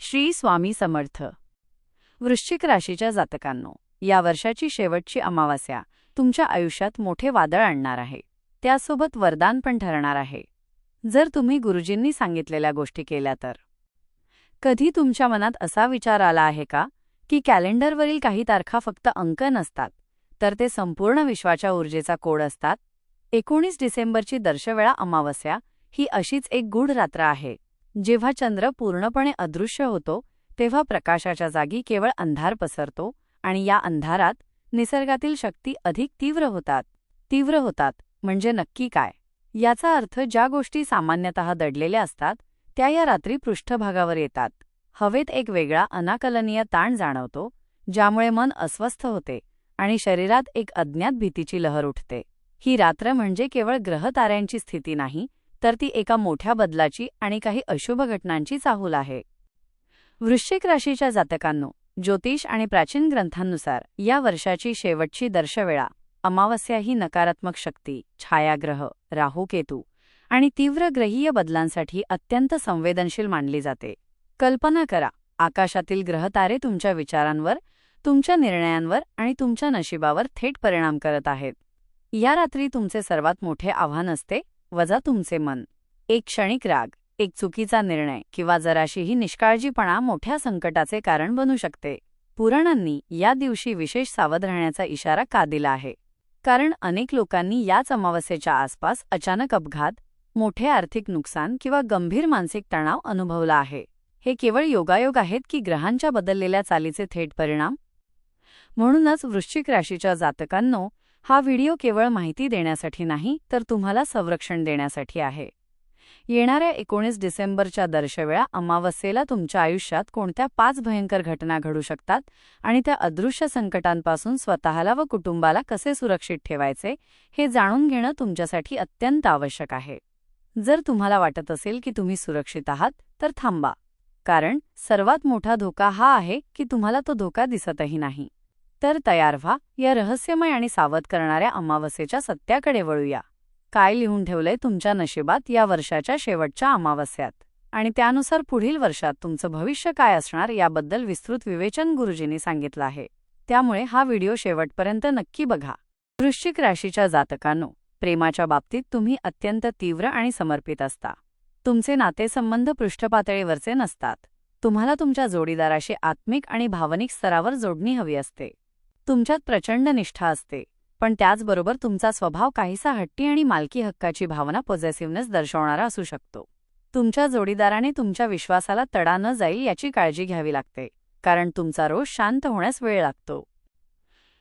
श्री स्वामी समर्थ. वृश्चिक राशीच्या जातकांनो या वर्षाची शेवटची अमावास्या तुमच्या आयुष्यात मोठे वादळ आणणार आहे. त्यासोबत वरदान पण ठरणार आहे. जर तुम्ही गुरुजींनी सांगितलेल्या गोष्टी केल्या तर. कधी तुमच्या मनात असा विचार आला आहे का की कॅलेंडरवरील काही तारखा फक्त अंक नसतात तर ते संपूर्ण विश्वाच्या ऊर्जेचा कोड असतात? एकोणीस डिसेंबरची दर्शवेळा अमावस्या ही अशीच एक गूढ रात्र आहे. जेव्हा चंद्र पूर्णपणे अदृश्य होतो तेव्हा प्रकाशाच्या जागी केवळ अंधार पसरतो आणि या अंधारात निसर्गातील शक्ती अधिक तीव्र होतात. तीव्र होतात म्हणजे नक्की काय? याचा अर्थ ज्या गोष्टी सामान्यतः दडलेल्या असतात त्या या रात्री पृष्ठभागावर येतात. हवेत एक वेगळा अनाकलनीय ताण जाणवतो ज्यामुळे मन अस्वस्थ होते आणि शरीरात एक अज्ञात भीतीची लहर उठते. ही रात्र म्हणजे केवळ ग्रहताऱ्यांची स्थिती नाही तर ती एका मोठ्या बदलाची आणि काही अशुभ घटनांची चाहूल आहे. वृश्चिक राशीच्या जातकांनो ज्योतिष आणि प्राचीन ग्रंथांनुसार या वर्षाची शेवटची दर्शवेळा अमावस्या ही नकारात्मक शक्ती छायाग्रह राहूकेतू आणि तीव्र ग्रहीय बदलांसाठी अत्यंत संवेदनशील मानली जाते. कल्पना करा आकाशातील ग्रहतारे तुमच्या विचारांवर तुमच्या निर्णयांवर आणि तुमच्या नशिबावर थेट परिणाम करत आहेत. या रात्री तुमचे सर्वात मोठे आव्हान असते वजा तुमचे मन. एक क्षणिक राग एक चुकीचा निर्णय किंवा जराशीही निष्काळजीपणा मोठ्या संकटाचे कारण बनू शकते. पुराणांनी या दिवशी विशेष सावध राहण्याचा इशारा का दिला आहे? कारण अनेक लोकांनी याच अमावस्येच्या आसपास अचानक अपघात मोठे आर्थिक नुकसान किंवा गंभीर मानसिक तणाव अनुभवला आहे. हे केवळ योगायोग आहेत की ग्रहांच्या बदललेल्या चालीचे थेट परिणाम? म्हणूनच वृश्चिक राशीच्या जातकांनो हा व्हिडिओ केवळ माहिती देण्यासाठी नाही तर तुम्हाला संरक्षण देण्यासाठी आहे. येणाऱ्या एकोणीस डिसेंबरच्या दर्शवेळा अमावस्येला तुमच्या आयुष्यात कोणत्या पाच भयंकर घटना घडू शकतात आणि त्या अदृश्य संकटांपासून स्वतःला व कुटुंबाला कसे सुरक्षित ठेवायचे हे जाणून घेणं तुमच्यासाठी अत्यंत आवश्यक आहे. जर तुम्हाला वाटत असेल की तुम्ही सुरक्षित आहात तर थांबा. कारण सर्वात मोठा धोका हा आहे की तुम्हाला तो धोका दिसतही नाही. तर तयार व्हा या रहस्यमय आणि सावध करणाऱ्या अमावस्येच्या सत्याकडे वळूया. काय लिहून ठेवलंय तुमच्या नशिबात या वर्षाच्या शेवटच्या अमावस्यात? आणि त्यानुसार पुढील वर्षात तुमचं भविष्य काय असणार याबद्दल विस्तृत विवेचन गुरुजींनी सांगितलं आहे. त्यामुळे हा व्हिडिओ शेवटपर्यंत नक्की बघा. वृश्चिक राशीच्या जातकांनो प्रेमाच्या बाबतीत तुम्ही अत्यंत तीव्र आणि समर्पित असता. तुमचे नातेसंबंध पृष्ठपातळीवरचे नसतात. तुम्हाला तुमच्या जोडीदाराशी आत्मिक आणि भावनिक स्तरावर जोडणी हवी असते. तुमच्यात प्रचंड निष्ठा असते. पण त्याचबरोबर तुमचा स्वभाव काहीसा हट्टी आणि मालकी हक्काची भावना पॉझिटिव्हनेस दर्शवणारा असू शकतो. तुमच्या जोडीदाराने तुमच्या विश्वासाला तडा न जाईल याची काळजी घ्यावी लागते कारण तुमचा रोष शांत होण्यास वेळ लागतो.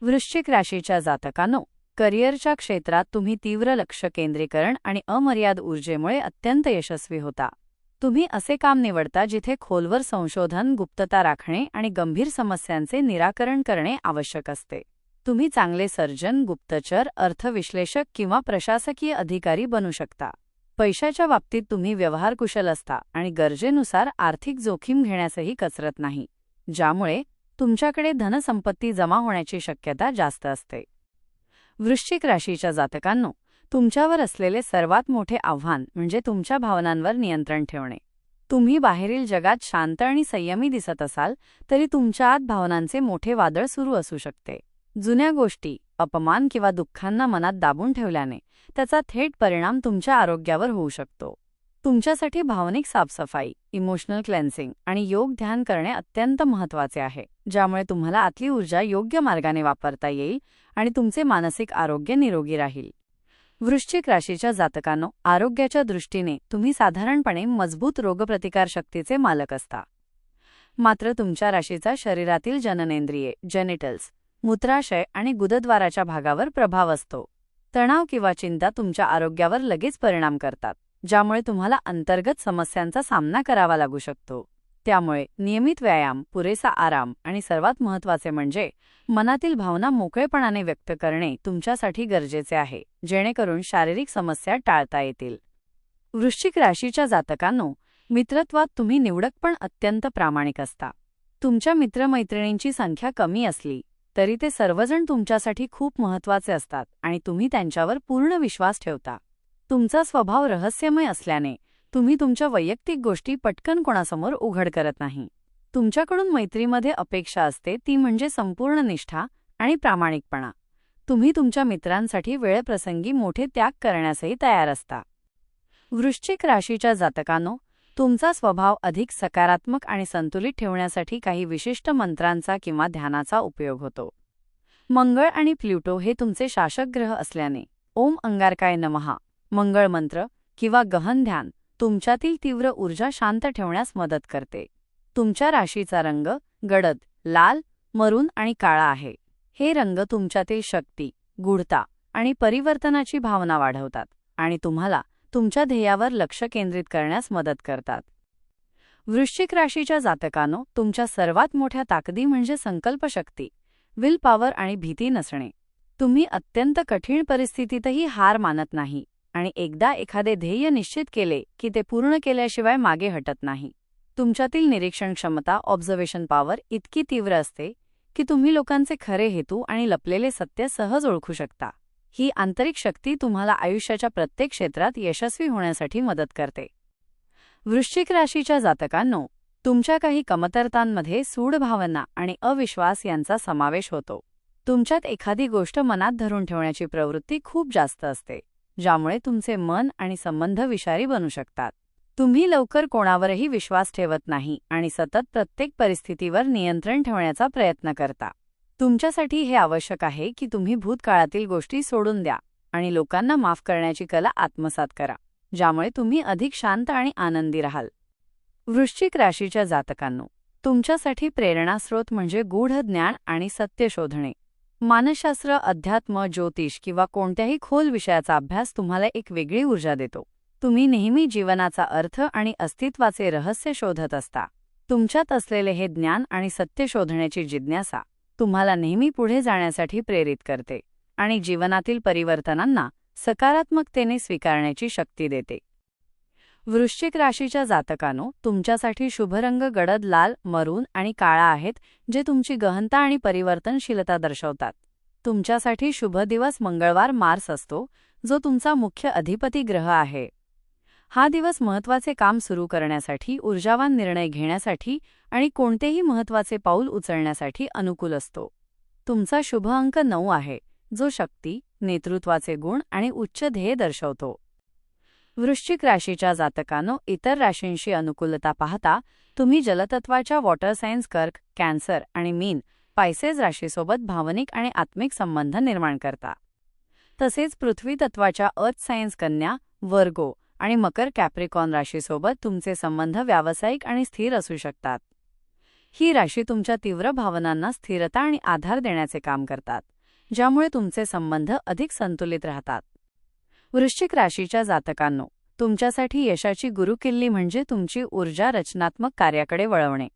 वृश्चिक राशीच्या जातकानो करिअरच्या क्षेत्रात तुम्ही तीव्र लक्ष केंद्रीकरण आणि अमर्याद ऊर्जेमुळे अत्यंत यशस्वी होता. तुम्ही असे काम निवडता जिथे खोलवर संशोधन गुप्तता राखणे आणि गंभीर समस्यांचे निराकरण करणे आवश्यक असते. तुम्ही चांगले सर्जन गुप्तचर अर्थविश्लेषक किंवा प्रशासकीय अधिकारी बनू शकता. पैशाच्या बाबतीत तुम्ही व्यवहारकुशल असता आणि गरजेनुसार आर्थिक जोखीम घेण्यासही कचरत नाही ज्यामुळे तुमच्याकडे धनसंपत्ती जमा होण्याची शक्यता जास्त असते. वृश्चिक राशीच्या जातकांनो तुमच्यावर असलेले सर्वात मोठे आव्हान म्हणजे तुमच्या भावनांवर नियंत्रण ठेवणे. तुम्ही बाहेरील जगात शांत आणि संयमी दिसत असाल तरी तुमच्या आत भावनांचे मोठे वादळ सुरू असू शकते. जुन्या गोष्टी अपमान किंवा दुःखांना मनात दाबून ठेवल्याने त्याचा थेट परिणाम तुमच्या आरोग्यावर होऊ शकतो. तुमच्यासाठी भावनिक साफसफाई इमोशनल क्लेन्सिंग आणि योग ध्यान करणे अत्यंत महत्त्वाचे आहे ज्यामुळे तुम्हाला आतली ऊर्जा योग्य मार्गाने वापरता येईल आणि तुमचे मानसिक आरोग्य निरोगी राहील. वृश्चिक राशीच्या जातकांनो आरोग्याच्या दृष्टीने तुम्ही साधारणपणे मजबूत रोगप्रतिकारशक्तीचे मालक असता. मात्र तुमच्या राशीचा शरीरातील जननेंद्रिये जेनिटल्स मूत्राशय आणि गुदद्वाराच्या भागावर प्रभाव असतो. तणाव किंवा चिंता तुमच्या आरोग्यावर लगेच परिणाम करतात ज्यामुळे तुम्हाला अंतर्गत समस्यांचा सामना करावा लागू शकतो. त्यामुळे नियमित व्यायाम पुरेसा आराम आणि सर्वात महत्त्वाचे म्हणजे मनातील भावना मोकळेपणाने व्यक्त करणे तुमच्यासाठी गरजेचे आहे जेणेकरून शारीरिक समस्या टाळता येतील. वृश्चिक राशीच्या जातकांनो मित्रत्वात तुम्ही निवडक पण अत्यंत प्रामाणिक असता. तुमच्या मित्रमैत्रिणींची संख्या कमी असली तरी ते सर्वजण तुमच्यासाठी खूप महत्त्वाचे असतात आणि तुम्ही त्यांच्यावर पूर्ण विश्वास ठेवता. तुमचा स्वभाव रहस्यमय असल्याने तुम्ही तुमच्या वैयक्तिक गोष्टी पटकन कोणासमोर उघड करत नाही. तुमच्याकडून मैत्रीमध्ये अपेक्षा असते ती म्हणजे संपूर्ण निष्ठा आणि प्रामाणिकपणा. तुम्ही तुमच्या मित्रांसाठी वेळप्रसंगी मोठे त्याग करण्यासही तयार असता. वृश्चिक राशीच्या जातकानो तुमचा स्वभाव अधिक सकारात्मक आणि संतुलित ठेवण्यासाठी काही विशिष्ट मंत्रांचा किंवा ध्यानाचा उपयोग होतो. मंगळ आणि प्ल्युटो हे तुमचे शासक ग्रह असल्याने ओम अंगारकाय नमहा मंगळ मंत्र किंवा गहन ध्यान तुमच्यातील तीव्र ऊर्जा शांत ठेवण्यास मदत करते. तुमच्या राशीचा रंग गडद लाल मरून आणि काळा आहे. हे रंग तुमच्यातील शक्ती गूढता आणि परिवर्तनाची भावना वाढवतात आणि तुम्हाला तुमच्या ध्येयावर लक्ष केंद्रित करण्यास मदत करतात. वृश्चिक राशीच्या जातकानो तुमच्या सर्वात मोठ्या ताकदी म्हणजे संकल्पशक्ती विल पॉवर आणि भीती नसणे. तुम्ही अत्यंत कठीण परिस्थितीतही हार मानत नाही. आणि एकदा एखादे ध्येय निश्चित केले की ते पूर्ण केल्याशिवाय मागे हटत नाही. तुमच्यातील निरीक्षण क्षमता ऑब्झर्वेशन पॉवर इतकी तीव्र असते की तुम्ही लोकांचे खरे हेतू आणि लपलेले सत्य सहज ओळखू शकता. ही आंतरिक शक्ती तुम्हाला आयुष्याच्या प्रत्येक क्षेत्रात यशस्वी होण्यासाठी मदत करते. वृश्चिक राशीच्या जातकांनो तुमच्या काही कमतरतांमध्ये सूड भावना आणि अविश्वास यांचा समावेश होतो. तुमच्यात एखादी गोष्ट मनात धरून ठेवण्याची प्रवृत्ती खूप जास्त असते. ज्यामुळे तुमचे मन आणि संबंध विषारी बनू शकतात. तुम्ही लवकर कोणावरही विश्वास ठेवत नाही आणि सतत प्रत्येक परिस्थितीवर नियंत्रण ठेवण्याचा प्रयत्न करता. तुमच्यासाठी हे आवश्यक आहे की तुम्ही भूतकाळातील गोष्टी सोडून द्या आणि लोकांना माफ करण्याची कला आत्मसात करा ज्यामुळे तुम्ही अधिक शांत आणि आनंदी राहाल. वृश्चिक राशीच्या जातकांनो तुमच्यासाठी प्रेरणास्रोत म्हणजे गूढ ज्ञान आणि सत्य शोधणे. मानसशास्त्र अध्यात्म ज्योतिष किंवा कोणत्याही खोल विषयाचा अभ्यास तुम्हाला एक वेगळी ऊर्जा देतो. तुम्ही नेहमी जीवनाचा अर्थ आणि अस्तित्वाचे रहस्य शोधत असता. तुमच्यात असलेले हे ज्ञान आणि सत्य शोधण्याची जिज्ञासा तुम्हाला नेहमी पुढे जाण्यासाठी प्रेरित करते आणि जीवनातील परिवर्तनांना सकारात्मकतेने स्वीकारण्याची शक्ती देते. वृश्चिक राशीच्या जातकानो तुमच्यासाठी शुभरंग गडद लाल मरून आणि काळा आहेत जे तुमची गहनता आणि परिवर्तनशीलता दर्शवतात. तुमच्यासाठी शुभ दिवस मंगळवार मार्स असतो जो तुमचा मुख्य अधिपती ग्रह आहे. हा दिवस महत्त्वाचे काम सुरू करण्यासाठी ऊर्जावान निर्णय घेण्यासाठी आणि कोणतेही महत्त्वाचे पाऊल उचलण्यासाठी अनुकूल असतो. तुमचा शुभ अंक नऊ आहे जो शक्ती नेतृत्वाचे गुण आणि उच्च ध्येय दर्शवतो. वृश्चिक राशीच्या जातकानो इतर राशींशी अनुकूलता पाहता तुम्ही जलतत्वाच्या वॉटर सायन्स कर्क कॅन्सर आणि मीन पायसेज राशीसोबत भावनिक आणि आत्मिक संबंध निर्माण करता. तसेच पृथ्वी तत्वाच्या अर्थ सायन्स कन्या वर्गो आणि मकर कॅप्रिकॉन राशीसोबत तुमचे संबंध व्यावसायिक आणि स्थिर असू शकतात. ही राशी तुमच्या तीव्र भावनांना स्थिरता आणि आधार देण्याचे काम करतात ज्यामुळे तुमचे संबंध अधिक संतुलित राहतात. वृश्चिक राशीच्या जातकांनो तुमच्यासाठी यशाची गुरुकिल्ली म्हणजे तुमची ऊर्जा रचनात्मक कार्याकडे वळवणे.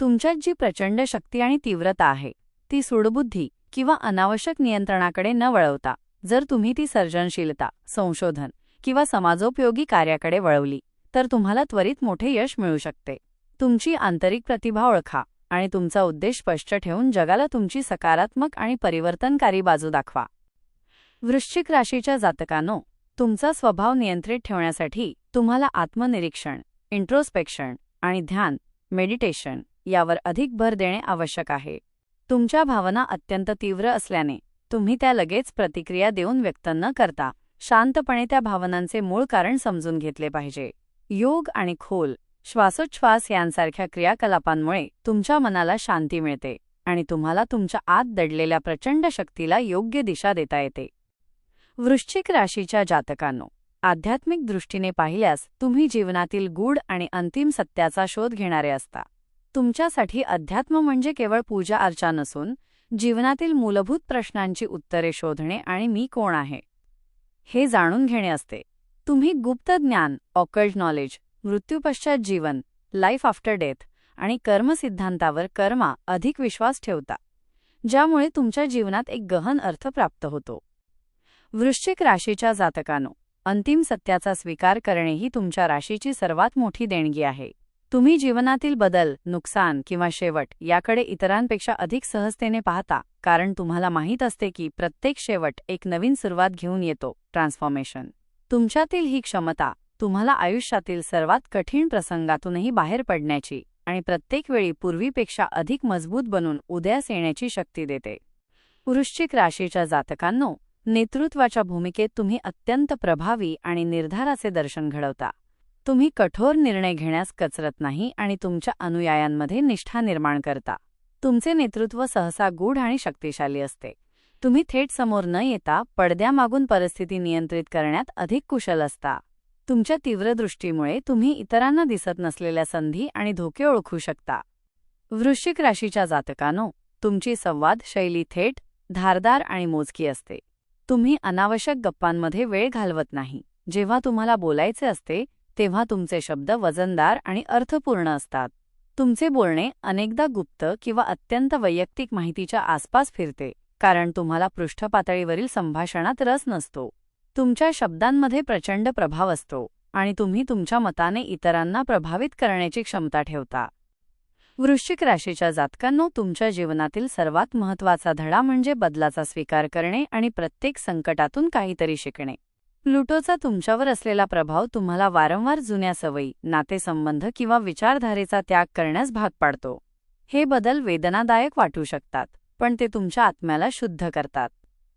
तुमच्यात जी प्रचंड शक्ती आणि तीव्रता आहे ती सुडबुद्धी किंवा अनावश्यक नियंत्रणाकडे न वळवता जर तुम्ही ती सर्जनशीलता संशोधन किंवा समाजोपयोगी कार्याकडे वळवली तर तुम्हाला त्वरित मोठे यश मिळू शकते. तुमची आंतरिक प्रतिभा ओळखा आणि तुमचा उद्देश स्पष्ट ठेवून जगाला तुमची सकारात्मक आणि परिवर्तनकारी बाजू दाखवा. वृश्चिक राशीच्या जातकानो तुमचा स्वभाव नियंत्रित ठेवण्यासाठी तुम्हाला आत्मनिरीक्षण इंट्रोस्पेक्शन आणि ध्यान मेडिटेशन यावर अधिक भर देणे आवश्यक आहे. तुमच्या भावना अत्यंत तीव्र असल्याने तुम्ही त्या लगेच प्रतिक्रिया देऊन व्यक्त न करता शांतपणे त्या भावनांचे मूळ कारण समजून घेतले पाहिजे. योग आणि खोल श्वासोच्छ्वास यांसारख्या क्रियाकलापांमुळे तुमच्या मनाला शांती मिळते आणि तुम्हाला तुमच्या आत दडलेल्या प्रचंड शक्तीला योग्य दिशा देता येते. वृश्चिक राशीच्या जातकांनो आध्यात्मिक दृष्टीने पाहिल्यास तुम्ही जीवनातील गूढ आणि अंतिम सत्याचा शोध घेणारे असता. तुमच्यासाठी अध्यात्म म्हणजे केवळ पूजा अर्चा नसून जीवनातील मूलभूत प्रश्नांची उत्तरे शोधणे आणि मी कोण आहे? हे जाणून घेणे असते. तुम्ही गुप्त ज्ञान ऑकल्ड नॉलेज मृत्यूपश्चात जीवन लाईफ आफ्टर डेथ आणि कर्मसिद्धांतावर कर्मा अधिक विश्वास ठेवता ज्यामुळे तुमच्या जीवनात एक गहन अर्थ प्राप्त होतो. वृश्चिक राशीच्या जातकानो अंतिम सत्याचा स्वीकार करणे ही तुमच्या राशीची सर्वात मोठी देणगी आहे. तुम्ही जीवनातील बदल नुकसान किंवा शेवट याकडे इतरांपेक्षा अधिक सहजतेने पाहता कारण तुम्हाला माहीत असते की प्रत्येक शेवट एक नवीन सुरुवात घेऊन येतो ट्रान्सफॉर्मेशन तुमच्यातील ही क्षमता तुम्हाला आयुष्यातील सर्वात कठीण प्रसंगातूनही बाहेर पडण्याची आणि प्रत्येक वेळी पूर्वीपेक्षा अधिक मजबूत बनून उदयास येण्याची शक्ती देते. वृश्चिक राशीच्या जातकांनो नेतृत्वाच्या भूमिकेत तुम्ही अत्यंत प्रभावी आणि निर्धाराचे दर्शन घडवता. तुम्ही कठोर निर्णय घेण्यास कचरत नाही आणि तुमच्या अनुयायांमध्ये निष्ठा निर्माण करता. तुमचे नेतृत्व सहसा गूढ आणि शक्तिशाली असते. तुम्ही थेट समोर न येता पडद्यामागून परिस्थिती नियंत्रित करण्यात अधिक कुशल असता. तुमच्या तीव्र दृष्टीमुळे तुम्ही इतरांना दिसत नसलेल्या संधी आणि धोके ओळखू शकता. वृश्चिक राशीच्या जातकानो तुमची संवाद शैली थेट धारदार आणि मोजकी असते. तुम्ही अनावश्यक गप्पांमध्ये वेळ घालवत नाही. जेव्हा तुम्हाला बोलायचे असते तेव्हा तुमचे शब्द वजनदार आणि अर्थपूर्ण असतात. तुमचे बोलणे अनेकदा गुप्त किंवा अत्यंत वैयक्तिक माहितीच्या आसपास फिरते कारण तुम्हाला पृष्ठपातळीवरील संभाषणात रस नसतो. तुमच्या शब्दांमध्ये प्रचंड प्रभाव असतो आणि तुम्ही तुमच्या मताने इतरांना प्रभावित करण्याची क्षमता ठेवता. वृश्चिक राशीच्या जातकांनो तुमच्या जीवनातील सर्वात महत्त्वाचा धडा म्हणजे बदलाचा स्वीकार करणे आणि प्रत्येक संकटातून काहीतरी शिकणे. प्लुटोचा तुमच्यावर असलेला प्रभाव तुम्हाला वारंवार जुन्या सवयी नातेसंबंध किंवा विचारधारेचा त्याग करण्यास भाग पाडतो. हे बदल वेदनादायक वाटू शकतात पण ते तुमच्या आत्म्याला शुद्ध करतात.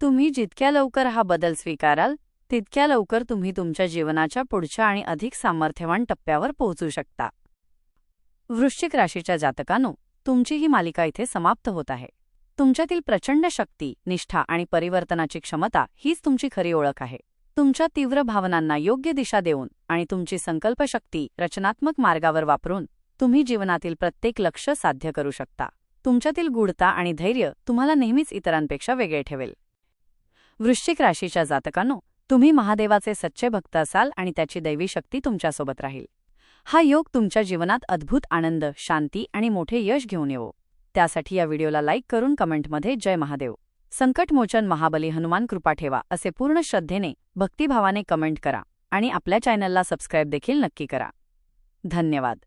तुम्ही जितक्या लवकर हा बदल स्वीकाराल तितक्या लवकर तुम्ही तुमच्या जीवनाच्या पुढच्या आणि अधिक सामर्थ्यवान टप्प्यावर पोहोचू शकता. वृश्चिक राशीच्या जातकानो तुमची ही मालिका इथे समाप्त होत आहे. तुमच्यातील प्रचंड शक्ती निष्ठा आणि परिवर्तनाची क्षमता हीच तुमची खरी ओळख आहे. तुमच्या तीव्र भावनांना योग्य दिशा देऊन आणि तुमची संकल्पशक्ती रचनात्मक मार्गावर वापरून तुम्ही जीवनातील प्रत्येक लक्ष साध्य करू शकता. तुमच्यातील गूढता आणि धैर्य तुम्हाला नेहमीच इतरांपेक्षा वेगळे ठेवेल. वृश्चिक राशीच्या जातकानो तुम्ही महादेवाचे सच्चे भक्त असाल आणि त्याची दैवी शक्ती तुमच्यासोबत राहील. हा योग तुमच्या जीवनात अद्भुत आनंद शांती आणि मोठे यश घेऊन येवो. त्यासाठी या व्हिडिओला लाईक करून कमेंटमध्ये जय महादेव. संकटमोचन महाबली हनुमान कृपा ठेवा असे पूर्ण श्रद्धेने भक्तिभावाने कमेंट करा आणि आपल्या चॅनलला सबस्क्राईब देखील नक्की करा. धन्यवाद.